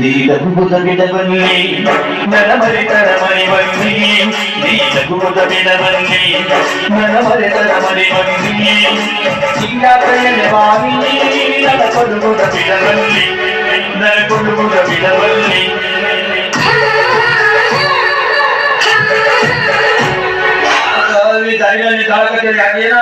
நீடகுமுதமிடவன்னே நலமறை தரமறை வந்தியே நீடகுமுதமிடவன்னே நலமறை தரமறை வந்தியே சிங்காத்தையன வாவினே நலகொடுமுதமிடவன்னே நலகொடுமுதமிடவன்னே தரகத்தில் அங்கேனா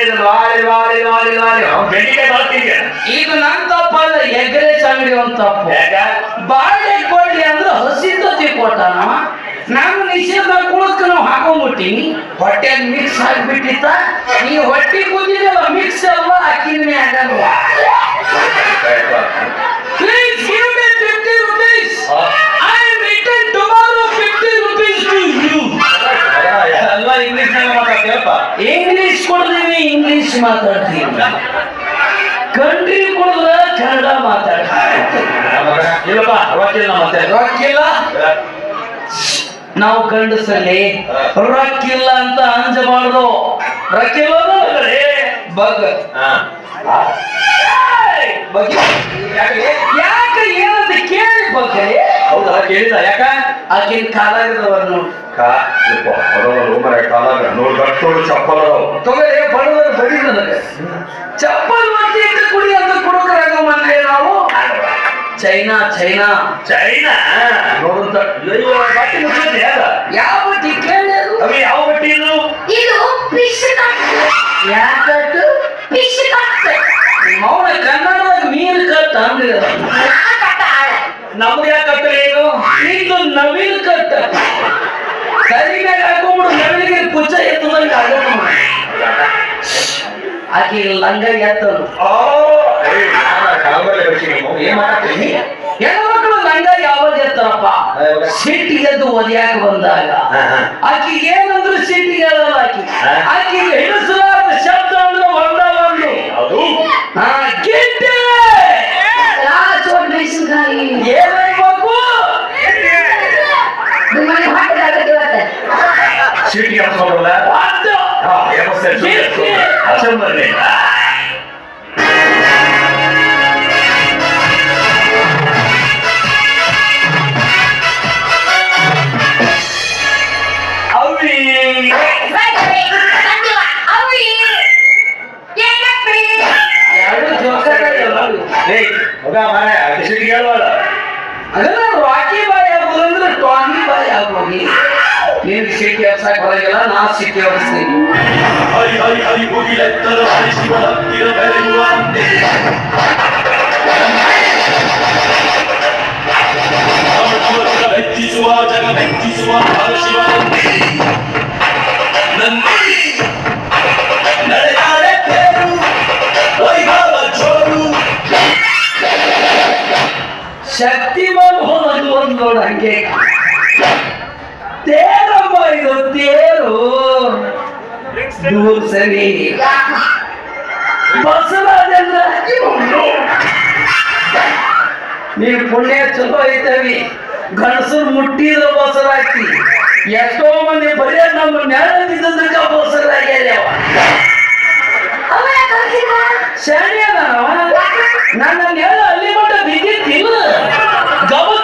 ಇದು ವಾಲಿ ವಾಲಿ ವಾಲಿ ವಾಲಿ ಅವ್ನು ಬೆಂಡಿಕಾಯಿ ಬರ್ತೀವಿ ಇದು ನನ್ ತಪ್ಪಲ್ಲ ಎಗ್ರೆಸ್ ಅಂಗಡಿ ಒಂದ್ ತಪ್ಪು. ಬಾಳೆ ಕೊಡ್ಲಿ ಅಂದ್ರೆ ಹಸಿದ್ದತಿ ಕೊಟ್ಟಾನ. ನಾನು ನಿಷೇಧ ಕುಳಕ್ ನಾವು ಹಾಕೊಂಡ್ಬಿಟ್ಟಿನಿ. ಹೊಟ್ಟೆ ಮಿಕ್ಸ್ ಆಗ್ಬಿಟ್ಟಿತ್ತ. ಈ ಹೊಟ್ಟೆ ಕುದಿದಲ್ಲ ಮಿಕ್ಸ್ ಅಲ್ವಾ? ಅಕ್ಕಿನ ಮ್ಯಾಗಲ್ವ ಇಂಗ್ಲಿಷ್ ಮಾತಾಡ್ತೀವಿ ಕಂಟ್ರಿ ಕೊಡಿದ್ರೆ ಕನ್ನಡ ಮಾತಾಡ್ತೀವಿ ರೊಕ್ಕಿಲ್ಲ ನಾವು ಗಂಡಸಲ್ಲಿ ರೊಕ್ಕಿಲ್ಲ ಅಂತ ಅಂಜಬಾರ್ದು ರೊಕ್ಕಿಲ್ಲ ಬಗ್ ಹಾ. ಏಯ್! ಬಗ್ ಯಾಕೆ ಯಾಕೆ ಏನಂತ ಕೇಳಿ ಬಗ್ಗೆ ಹೌದಾ ಕೇಳಿದ ಯಾಕ? ಆಕಿನ ಕಾಲಾಗಿದವರು ಕಾ ಬರೋ ಬರೋಲ್ಲ ಮರ ಕಾಲಾಗ ನೋಡು ಗಟ್ಟೋಡು ಚಪ್ಪಲ್ ತೊಗರೆ ಬಡವರು ಬಡಿ ನನಗೆ. ಚಪ್ಪಲ್ ಒತ್ತಿ ಇಟ್ಟು ಕುಡಿ ಅಂತ ಕುಡುಕರಾಗ ಮೊನ್ನೆ ನಾವು. China China. ಚೈನಾ? ನೋಡುಂತ ಅಯ್ಯೋ ಬಟ್ಟೆ ಯಾವ ಬಟ್ಟಿ ಕೇಳಿ ಯಾವ ಬಟ್ಟಿ ಇದು ಇದು ಫಿಶ್ ಕಟ್ ಯಾಕಟ್ಟು ಫಿಶ್ ಕಟ್ ಮೌನ ಕನ್ನಡದಾಗ ಮೀನು ಕಟ್ ಅಂದ್ರೆ ನಮ್ಗೆ ಯಾಕೆ ಏನು? ಇದು ನವಿಲ್ ಕಟ್ಟ. ಕರಿಮ್ಯಾಗ ಹಾಕೊಂಡ್ಬಿಡು ನವಿಲಿಗೆ ಕುಚ್ಚ ಎತ್ತದಂಗ ಆಕೆ ಆಕಿ ಲಂಗ ಎತ್ತನು ಹೆಣ್ಮಕ್ಳು ಲಂಗ ಯಾವಾಗ ಎತ್ತಾರಪ್ಪ? ಸಿಟ್ಟಿಗೆ ಎದ್ದು ಒದ್ಯಾಕ ಬಂದಾಗ. ಆಕಿ ಏನಂದ್ರು ಸಿಟ್ಟಿಗೆ ಹೇಳಲ್ಲ ಆಕಿ. ಹೆಣ್ಣು ಆಕಿಗೆ என சொல்லல என சென்று அச்சம் வருகிறேன் শিখে আসছে হরি হরি হরি বলিলে তর হরি, শিব ভক্তির ভগবান শক্তিমান হন বন্ধ রাখে ತೇರಮ್ಮ ಇದು ತೇರು. ದೂರ ಸರಿ ಬಸವರಾಜೇಂದ್ರ ನೀ ಪುಣ್ಯ ಚಲೋ ಐತವಿ. ಗಣಸರು ಮುಟ್ಟಿದ ಬಸರಾಕಿ ಎಷ್ಟೋ ಮಂದಿ ಬರೀ ನಮ್ಮ ಯಾಕೆ ಕಳ್ಸಿದ? ಶಾಣೆ ಅದಾನವ ನನ್ನ ನೆಲ ಅಲ್ಲಿ ಮಟ್ಟ ಬಿದ್ದಿತ್ತಿಲ್ಲ ಗಬಕ್ಕನ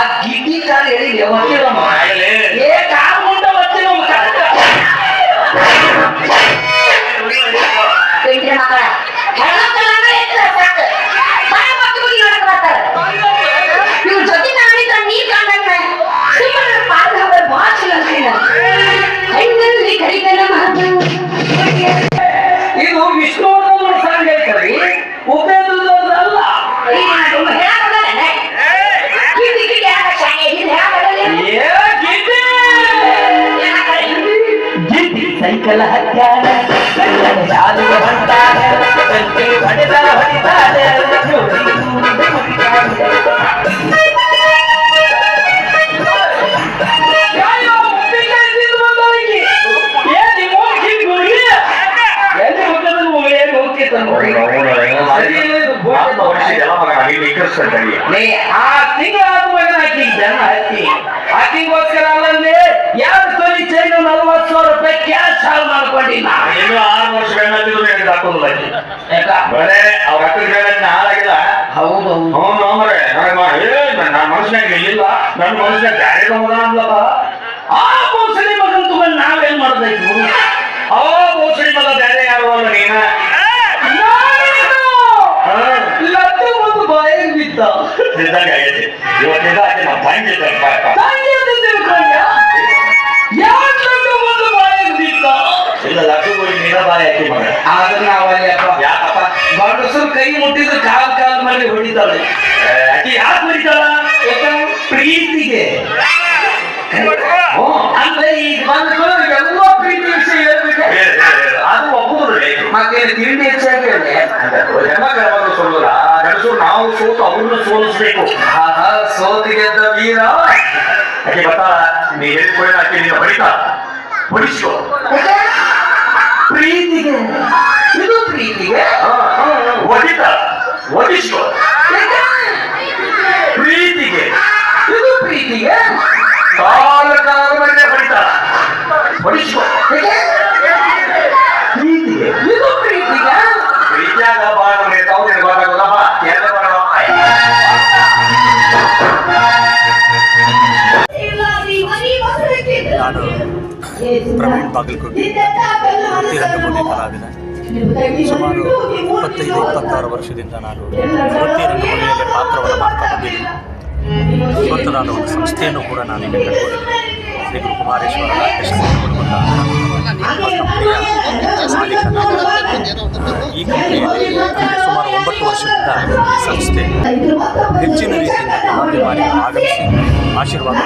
ಆ ಗಿಡ್ಡಿ ಕಾಲ ಹೇಳಿ ಒತ್ತಿರಮ್ಮ ಆಕಿಗೋಸ್ಕರ ಅಲ್ಲಲ್ಲಿ ಯಾರು ತೊಲಿ ಚೈನು ನಲ್ವತ್ತು ಸಾವಿರ ರೂಪಾಯಿ ಕ್ಯಾಶ್ ಹಾಳು ಮಾಡ್ಕೊಂಡಿಲ್ಲ ಇನ್ನು ಆರು ವರ್ಷ ಬೆಣ್ಣತ್ತಿದ್ರು ನನಗೆ ಹಾಕೋದಿಲ್ಲ ಆಕಿ. ಯಾಕ ಬರೇ ಅವ್ರ ಅಕ್ಕನ ಬೆಣ್ಣತ್ತಿನ ಹಾಳಾಗಿಲ್ಲ ಹೌದು ಹ್ಞೂ ನನಗೆ ಏ ನನ್ನ ಮನಸ್ಸಿನಾಗ ಇಲ್ಲ ನನ್ನ ಮನುಷ್ಯ ಬ್ಯಾರೆ ಅಂದ್ಲಪ್ಪ ಆದ್ರೆ ನಾವಲ್ಲಪ್ಪ ಯಾಕಪ್ಪ? ಗಂಡಸರು ಕೈ ಮುಟ್ಟಿದ್ರೆ ಕಾಲ್ ಕಾಲ್ ಮೇಲೆ ಹೊಡಿತಾಳೆ. ಏ, ಆಕಿ ಯಾಕೆ ಬರೀತಾಳ ಯಾಕಂದ್ರೆ ಪ್ರೀತಿಗೆ. ಹ್ಞೂ ಅಂದ್ರೆ ಈಗ ಬಂದು ಎಲ್ಲ ಪ್ರೀತಿ ವಿಷಯ ಹೇಳ್ಬೇಕು. ಏ, ಏ, ಏ, ಅದು ಒಪ್ಪುದು ಬೇಕು. ಮತ್ತೆ ತಿಂಡಿ ಹೆಚ್ಚಾಗಿ ಹೇಳಿ? ಹೆಣ್ಮಕ್ಳ ಯಾವಾಗಲೂ ಸೋಲಲ್ಲ. ಗಂಡಸರು ನಾವು ಸೋತು ಅವ್ರನ್ನ ಸೋಲಿಸ್ಬೇಕು. ಆಹಾ ಸೋತಿಗೆದ್ದ ವೀರ. ಆಕೆ ಬರ್ತಾಳ ನೀ ಹೇಳಿದ್ಕೊಳ್ಳಿ ಆಕೆ ನಿನ್ನ ಹೊಡಿತಾ. ಹೊಡಿಸ್ಕೋ. ಪ್ರೀತಿಗೆ. ಇದು ಪ್ರೀತಿಗೆ ಒಡಿತ ಹೊಡಿಸ್ಕೋ ಪ್ರೀತಿಗೆ. ಇದು ಪ್ರೀತಿಗೆ? ಕಾಲ ಕಾಲ ಮೇಲೆ ಹೊಡಿತಾಳ ಹೊಡಿಸ್ಕೋ ಪ್ರೀತಿಗೆ. ಇದು ಪ್ರೀತಿಗೆ? ಪ್ರೀತಿಯಾಗ ಬಾಳ ಮನೆ ತಾವು ನಿನಗೆ ಗೊತ್ತಾಗೋದಪ್ಪ ಎಲ್ಲ ನಾನು ಪ್ರವೀಣ್ ಬಾಗಲಕೋಟೆ ಕಲಾವಿದ. ಸುಮಾರು ಇಪ್ಪತ್ತೈದು, ಇಪ್ಪತ್ತಾರು ವರ್ಷದಿಂದ ನಾನು ವೃತ್ತಿ ರಂಗಭೂಮಿಯಲ್ಲಿ ಪಾತ್ರವನ್ನು ಮಾಡ್ತಾ ಬಂದಿದ್ದೀನಿ ಸ್ವಂತದಾದ ಒಂದು ಸಂಸ್ಥೆಯನ್ನು ಕೂಡ ನಾನು ಇಲ್ಲಿ ಕಟ್ಕೊಂಡಿದ್ದೀನಿ ಶ್ರೀ ಗುರು ಕುಮಾರೇಶ್ವರ ಈ ಕಂಪನಿಯಲ್ಲಿ ಸುಮಾರು ಒಂಬತ್ತು ವರ್ಷದಿಂದ ಈ ಸಂಸ್ಥೆ ಹೆಚ್ಚಿನ ರೀತಿಯಿಂದ ಮಾಡಿ ಆಗಮಿಸಿ ಆಶೀರ್ವಾದ